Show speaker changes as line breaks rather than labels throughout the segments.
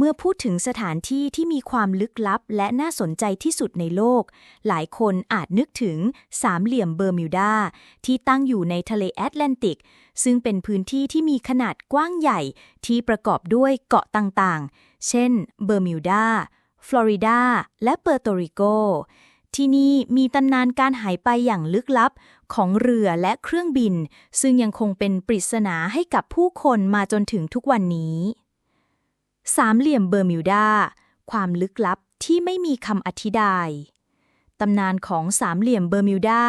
เมื่อพูดถึงสถานที่ที่มีความลึกลับและน่าสนใจที่สุดในโลก หลายคนอาจนึกถึงสามเหลี่ยมเบอร์มิวดา ที่ตั้งอยู่ในทะเลแอตแลนติก ซึ่งเป็นพื้นที่ที่มีขนาดกว้างใหญ่ที่ประกอบด้วยเกาะต่างๆ เช่น เบอร์มิวดา ฟลอริดา และเปอร์โตริโก ที่นี่มีตำนานการหายไปอย่างลึกลับของเรือและเครื่องบิน ซึ่งยังคงเป็นปริศนาให้กับผู้คนมาจนถึงทุกวันนี้ สามเหลี่ยมเบอร์มิวดา ความลึกลับที่ไม่มีคำอธิบาย ตำนานของสามเหลี่ยมเบอร์มิวดา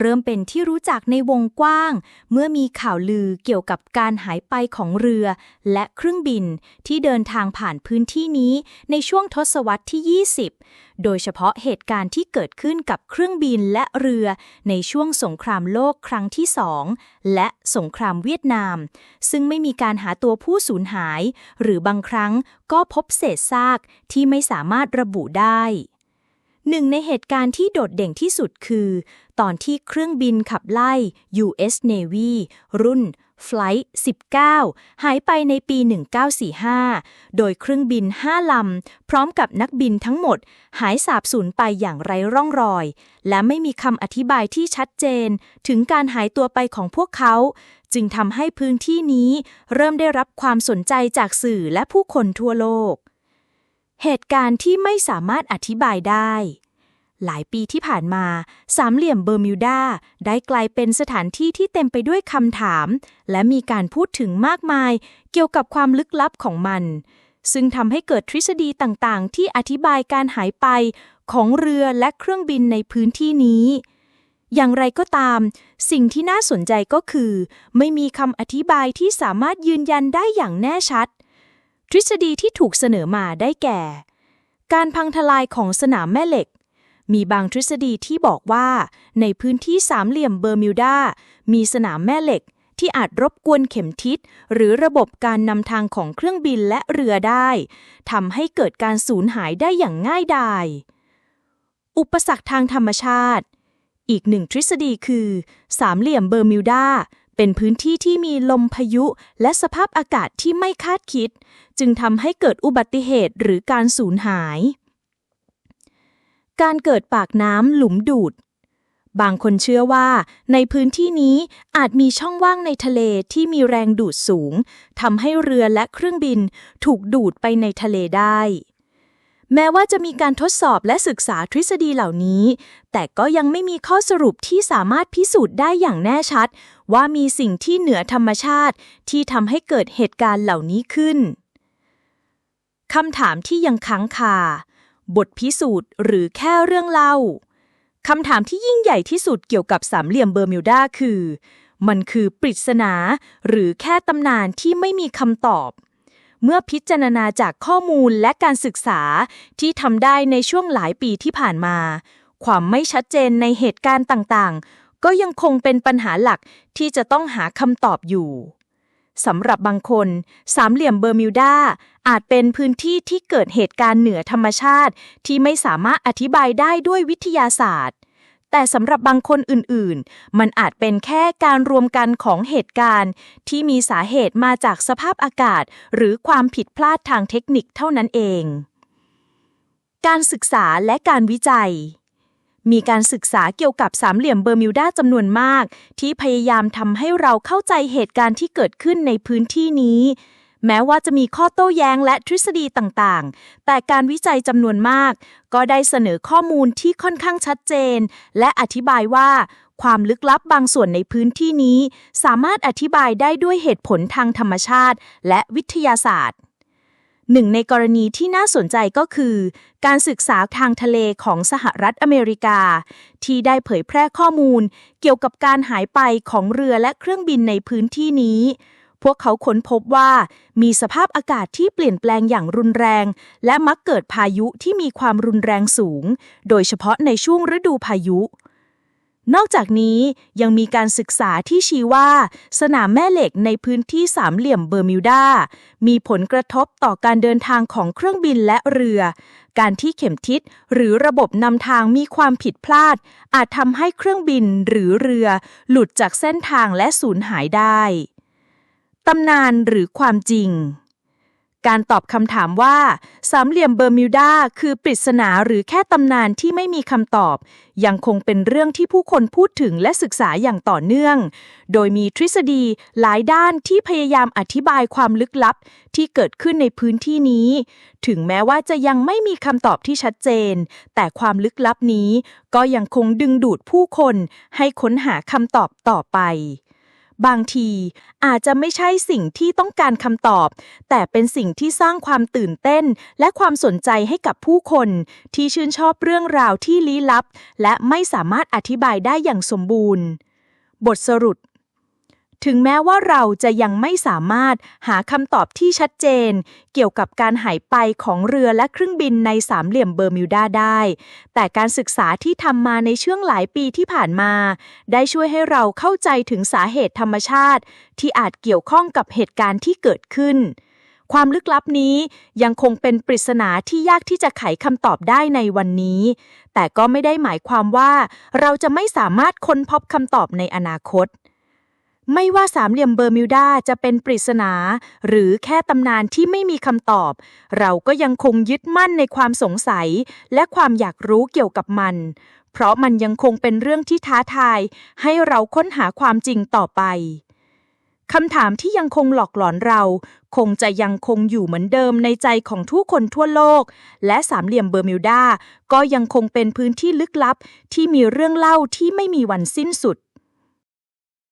เริ่มเป็นที่รู้จักในวงกว้าง เมื่อมีข่าวลือเกี่ยวกับการหายไปของเรือ และเครื่องบินที่เดินทางผ่านพื้นที่นี้ในช่วงทศวรรษที่ 20 โดยเฉพาะเหตุการณ์ที่เกิดขึ้นกับเครื่องบินและเรือในช่วงสงครามโลกครั้งที่สองและสงครามเวียดนาม ซึ่งไม่มีการหาตัวผู้สูญหาย หรือบางครั้งก็พบเศษซากที่ไม่สามารถระบุได้ หนึ่งในเหตุการณ์ที่โดดเด่นที่สุดคือ ตอนที่เครื่องบินขับไล่ U.S. Navy รุ่น Flight 19 หายไปในปี 1945 โดยเครื่องบิน 5 ลำ พร้อมกับนักบินทั้งหมด หายสาบสูญไปอย่างไร้ร่องรอย และไม่มีคำอธิบายที่ชัดเจน ถึงการหายตัวไปของพวกเขา จึงทำให้พื้นที่นี้ เริ่มได้รับความสนใจจากสื่อและผู้คนทั่วโลก เหตุการณ์ที่ไม่สามารถอธิบายได้ หลายปีที่ผ่านมา สามเหลี่ยมเบอร์มิวดาได้กลายเป็นสถานที่ที่เต็มไปด้วยคำถาม และมีการพูดถึงมากมายเกี่ยวกับความลึกลับของมัน ซึ่งทำให้เกิดทฤษฎีต่างๆ ที่อธิบายการหายไปของเรือและเครื่องบินในพื้นที่นี้ อย่างไรก็ตาม สิ่งที่น่าสนใจก็คือ ไม่มีคำอธิบายที่สามารถยืนยันได้อย่างแน่ชัด ทฤษฎีที่ถูกเสนอมาได้แก่ การพังทลายของสนามแม่เหล็ก มีบางทฤษฎีที่บอกว่า ในพื้นที่สามเหลี่ยมเบอร์มิวดา มีสนามแม่เหล็กที่อาจรบกวนเข็มทิศ หรือระบบการนำทางของเครื่องบินและเรือได้ทำให้เกิดการสูญหายได้อย่างง่ายดายอุปสรรคทางธรรมชาติ อีกหนึ่งทฤษฎีคือ สามเหลี่ยมเบอร์มิวดา เป็นพื้นที่ที่มีลมพายุและสภาพอากาศที่ไม่คาดคิด จึงทำให้เกิดอุบัติเหตุหรือการสูญหาย การเกิดปากน้ำหลุมดูด บางคนเชื่อว่า ในพื้นที่นี้อาจมีช่องว่างในทะเลที่มีแรงดูดสูงทำให้เรือและเครื่องบินถูกดูดไปในทะเลได้ แม้ว่าจะมีการทดสอบและศึกษาทฤษฎีเหล่านี้ แต่ก็ยังไม่มีข้อสรุปที่สามารถพิสูจน์ได้อย่างแน่ชัด ว่ามีสิ่งที่เหนือธรรมชาติที่ทำให้เกิดเหตุการณ์เหล่านี้ขึ้นคำถามที่ยังค้างคา บทพิสูจน์หรือแค่เรื่องเล่าคำถามที่ยิ่งใหญ่ที่สุดเกี่ยวกับสามเหลี่ยมเบอร์มิวดาคือ มันคือปริศนา หรือแค่ตำนานที่ไม่มีคำตอบ เมื่อพิจารณาจากข้อมูลและการศึกษาที่ทำได้ในช่วงหลายปีที่ผ่านมา ความไม่ชัดเจนในเหตุการณ์ต่างๆ ก็ยังคงเป็นปัญหาหลักที่จะต้องหาคำตอบอยู่สำหรับบางคน สามเหลี่ยมเบอร์มิวดาอาจเป็นพื้นที่ที่เกิดเหตุการณ์เหนือธรรมชาติ ที่ไม่สามารถอธิบายได้ด้วยวิทยาศาสตร์ แต่สำหรับบางคนอื่นๆ มันอาจเป็นแค่การรวมกันของเหตุการณ์ ที่มีสาเหตุมาจากสภาพอากาศ หรือความผิดพลาดทางเทคนิคเท่านั้นเอง การศึกษาและการวิจัยมีการศึกษาเกี่ยวกับสามเหลี่ยมเบอร์มิวดาจำนวนมาก ที่พยายามทำให้เราเข้าใจเหตุการณ์ที่เกิดขึ้นในพื้นที่นี้ แม้ว่าจะมีข้อโต้แย้งและทฤษฎีต่างๆ แต่การวิจัยจำนวนมาก ก็ได้เสนอข้อมูลที่ค่อนข้างชัดเจน และอธิบายว่า ความลึกลับบางส่วนในพื้นที่นี้ สามารถอธิบายได้ด้วยเหตุผลทางธรรมชาติ และวิทยาศาสตร์หนึ่งในกรณีที่น่าสนใจก็คือ การศึกษาทางทะเลของสหรัฐอเมริกา ที่ได้เผยแพร่ข้อมูล เกี่ยวกับการหายไปของเรือและเครื่องบินในพื้นที่นี้ พวกเขาค้นพบว่ามีสภาพอากาศที่เปลี่ยนแปลงอย่างรุนแรง และมักเกิดพายุที่มีความรุนแรงสูง โดยเฉพาะในช่วงฤดูพายุ นอกจากนี้ยังมีการศึกษาที่ชี้ว่า สนามแม่เหล็กในพื้นที่สามเหลี่ยมเบอร์มิวดา มีผลกระทบต่อการเดินทางของเครื่องบินและเรือ การที่เข็มทิศหรือระบบนำทางมีความผิดพลาด อาจทำให้เครื่องบินหรือเรือ หลุดจากเส้นทางและสูญหายได้ ตำนานหรือความจริง
การตอบคำถามว่า สามเหลี่ยมเบอร์มิวดาคือปริศนาหรือแค่ตำนานที่ไม่มีคำตอบ ยังคงเป็นเรื่องที่ผู้คนพูดถึงและศึกษาอย่างต่อเนื่อง โดยมีทฤษฎีหลายด้านที่พยายามอธิบายความลึกลับที่เกิดขึ้นในพื้นที่นี้ ถึงแม้ว่าจะยังไม่มีคำตอบที่ชัดเจน แต่ความลึกลับนี้ก็ยังคงดึงดูดผู้คนให้ค้นหาคำตอบต่อไป บางทีอาจจะไม่ใช่สิ่งที่ต้องการคำตอบ แต่เป็นสิ่งที่สร้างความตื่นเต้น และความสนใจให้กับผู้คน ที่ชื่นชอบเรื่องราวที่ลี้ลับ และไม่สามารถอธิบายได้อย่างสมบูรณ์ บทสรุป ถึงแม้ว่าเราจะยังไม่สามารถหาคำตอบที่ชัดเจน เกี่ยวกับการหายไปของเรือและเครื่องบินในสามเหลี่ยมเบอร์มิวดาได้ แต่การศึกษาที่ทำมาในช่วงหลายปีที่ผ่านมา ได้ช่วยให้เราเข้าใจถึงสาเหตุธรรมชาติ ที่อาจเกี่ยวข้องกับเหตุการณ์ที่เกิดขึ้น ความลึกลับนี้ยังคงเป็นปริศนาที่ยากที่จะไขคำตอบได้ในวันนี้ แต่ก็ไม่ได้หมายความว่า เราจะไม่สามารถค้นพบคำตอบในอนาคต ไม่ว่าสามเหลี่ยมเบอร์มิวดาจะเป็นปริศนา หรือแค่ตำนานที่ไม่มีคำตอบ เราก็ยังคงยึดมั่นในความสงสัย และความอยากรู้เกี่ยวกับมัน เพราะมันยังคงเป็นเรื่องที่ท้าทาย ให้เราค้นหาความจริงต่อไปคำถามที่ยังคงหลอกหลอนเรา คงจะยังคงอยู่เหมือนเดิมในใจของทุกคนทั่วโลก และสามเหลี่ยมเบอร์มิวดาก็ยังคงเป็นพื้นที่ลึกลับ ที่มีเรื่องเล่าที่ไม่มีวันสิ้นสุด